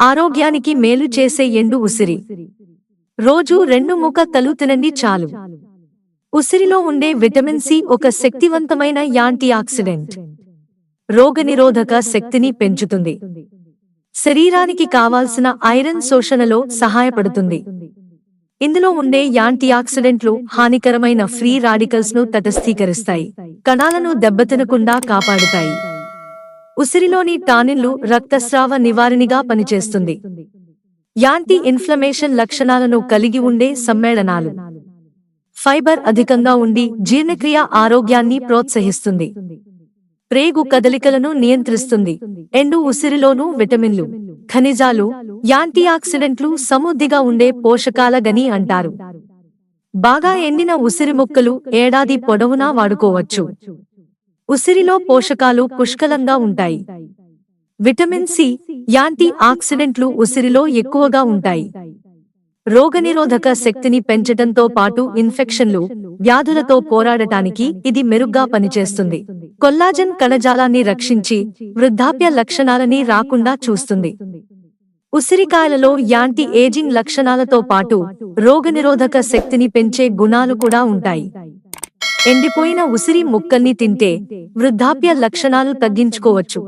ఆరోగ్యానికి మేలు చేసే ఎండు ఉసిరి. రోజు రెండు ముక్కలు తినండి చాలు. ఉసిరిలో ఉండే విటమిన్ సి ఒక శక్తివంతమైన యాంటీ ఆక్సిడెంట్. రోగనిరోధక శక్తిని పెంచుతుంది. శరీరానికి కావాల్సిన ఐరన్ శోషణలో సహాయపడుతుంది. ఇందులో ఉండే యాంటీ ఆక్సిడెంట్లు హానికరమైన ఫ్రీ రాడికల్స్ను తటస్థీకరిస్తాయి. కణాలను దెబ్బతినకుండా కాపాడుతాయి. ఉసిరిలోని టానిన్లు రక్తస్రావ నివారిణిగా పనిచేస్తుంది. యాంటీ ఇన్ఫ్లమేషన్ లక్షణాలను కలిగి ఉండే సమ్మేళనాలు. ఫైబర్ అధికంగా ఉండి జీర్ణక్రియ ఆరోగ్యాన్ని ప్రోత్సహిస్తుంది. ప్రేగు కదలికలను నియంత్రిస్తుంది. ఎండు ఉసిరిలోనూ విటమిన్లు ఖనిజాలు యాంటీ ఆక్సిడెంట్లు సమృద్ధిగా ఉండే పోషకాల గని అంటారు. బాగా ఎండిన ఉసిరి ముక్కలు ఏడాది పొడవునా వాడుకోవచ్చు. ఉసిరిలో పోషకాలు పుష్కలంగా ఉంటాయి. విటమిన్ సి యాంటీ ఆక్సిడెంట్లు ఉసిరిలో ఎక్కువగా ఉంటాయి. రోగనిరోధక శక్తిని పెంచటంతో పాటు ఇన్ఫెక్షన్లు వ్యాధులతో పోరాడటానికి ఇది మెరుగ్గా పనిచేస్తుంది. కొల్లాజన్ కణజాలాన్ని రక్షించి వృద్ధాప్య లక్షణాలని రాకుండా చూస్తుంది. ఉసిరికాయలలో యాంటీ ఏజింగ్ లక్షణాలతో పాటు రోగనిరోధక శక్తిని పెంచే గుణాలు కూడా ఉంటాయి. ఎండిపోయిన ఉసిరి ముక్కల్ని తింటే వృద్ధాప్య లక్షణాలు తగ్గించుకోవచ్చు.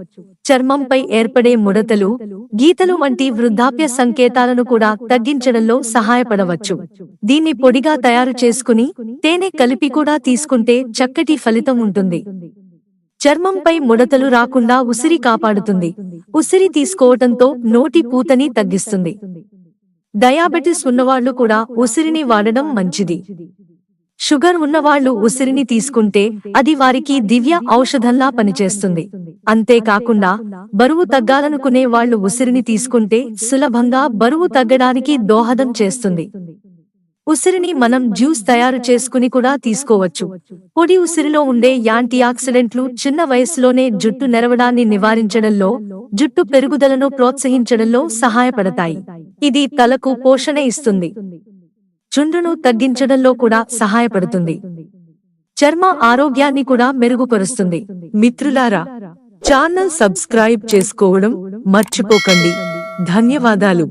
చర్మంపై ఏర్పడే ముడతలు గీతలు వంటి వృద్ధాప్య సంకేతాలను కూడా తగ్గించడంలో సహాయపడవచ్చు. దీన్ని పొడిగా తయారు చేసుకుని తేనె కలిపి కూడా తీసుకుంటే చక్కటి ఫలితం ఉంటుంది. చర్మంపై ముడతలు రాకుండా ఉసిరి కాపాడుతుంది. ఉసిరి తీసుకోవటంతో నోటి పూతని తగ్గిస్తుంది. డయాబెటిస్ ఉన్నవాళ్ళు కూడా ఉసిరిని వాడడం మంచిది. షుగర్ ఉన్నవాళ్ళు ఉసిరిని తీసుకుంటే అది వారికి దివ్య ఔషధంలా పనిచేస్తుంది. అంతేకాకుండా బరువు తగ్గాలనుకునే వాళ్ళు ఉసిరిని తీసుకుంటే సులభంగా బరువు తగ్గడానికి దోహదం చేస్తుంది. ఉసిరిని మనం జ్యూస్ తయారు చేసుకుని కూడా తీసుకోవచ్చు. పొడి ఉసిరిలో ఉండే యాంటీ ఆక్సిడెంట్లు చిన్న వయసులోనే జుట్టు నెరవడాన్ని నివారించడంలో జుట్టు పెరుగుదలను ప్రోత్సహించడంలో సహాయపడతాయి. ఇది తలకు పోషణ ఇస్తుంది. చుండ్రును తగ్గించడంలో కూడా సహాయపడుతుంది. చర్మ ఆరోగ్యాన్ని కూడా మెరుగుపరుస్తుంది. మిత్రులారా ఛానల్ సబ్స్క్రైబ్ చేసుకోవడం మర్చిపోకండి. ధన్యవాదాలు.